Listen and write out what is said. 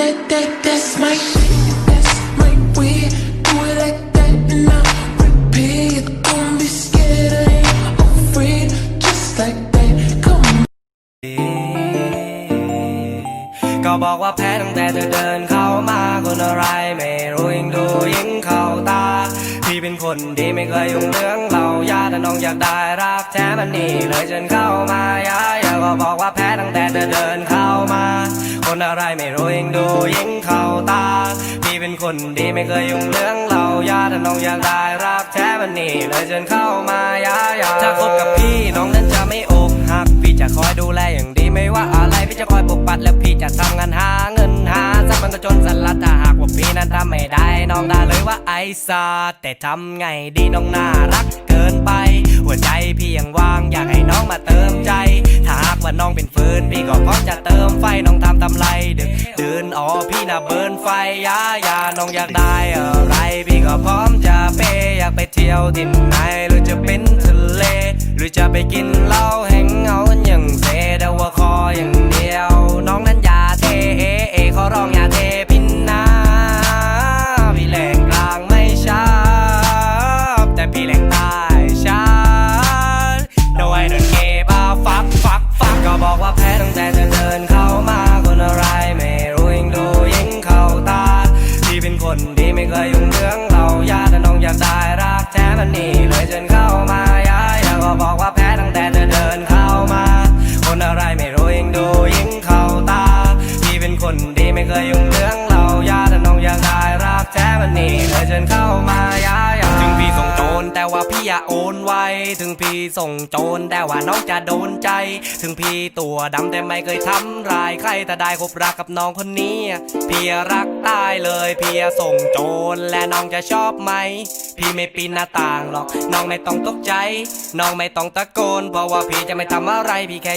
that, that, that's my shit. That's my way. Do it like that and I'll repeat. Don't be scared, I ain't afraid. Just like that. Come on. ก็บอกว่าแพ้ตั้งแต่เธอเดินเข้ามาคนอะไรไม่รู้ยิ่งดูยิ่งเข้าตาพี่เป็นคนดีไม่เคยยุ่งเรื่องเรายาแต่น้องอยากได้รักแท้มันนี่เลยจนเข้ามายาอยากก็บอกว่าแพ้ตั้งแต่เธอเดิน อะไรไม่รู้ยิ่งดูยิ่งเข้าตาพี่เป็นคนดีไม่เคยยุ่งเรื่องเรายาต่น้องอยากได้รักแท้มันนี่เลยจนเข้ามายาอยาถ้าคบกับพี่น้องนั้นจะไม่อกหัก พี่จะคอยดูแลอย่างดีไม่ว่าอะไรพี่จะคอยปกปัดและพี่จะทำงานหาเงินหาทรัพย์มันก็จนสลัดถ้าหากว่าพี่นั้นทำไม่ได้น้องด่าเลยว่าไอ้ซาแต่ทำไงดีน้องน่ารักเกินไป หัวใจพี่ยังว่างอยากให้น้องมาเติมใจ ถ้าหากว่าน้องเป็นฟืนพี่ก็พร้อมจะเติมไฟน้องท ตำไรดึกดื่นอ๋อพี่น่ะเบิร์นไฟยายาน้องอยากได้อะไร พี่ก็พร้อมจะเป อยากไปเที่ยวที่ไหนหรือจะเป็นทะเล หรือจะไปกิน กแท้มันนี่เลยจนเข้ามายาอยากก็บอกว่าแพ้ตั้งแต่เธอเดินเข้ามา คนอะไรไม่รู้ยิ่งดูยิ่งเข้าตาพี่เป็นคนดีไม่เคยยุ่งเรื่องเรายาแต่น้องอยากได้รักแท้มันนี่เลยจนเข้า นแต่ว่าพี่อย่าโอนไว ถึงพี่ส่งโจรแต่ว่าน้องจะโดนใจ ถึงพี่ตัวดำแต่ไม่เคยทำร้ายใครแต่ได้คบรักกับน้องคนนี้ พี่รักตายเลยพี่ส่งโจรและน้องจะชอบไหม พี่ไม่ปีนหน้าต่างหรอก น้องไม่ต้องตกใจ น้องไม่ต้องตะโกนเพราะว่าพี่จะไม่ทำอะไรพี่แค่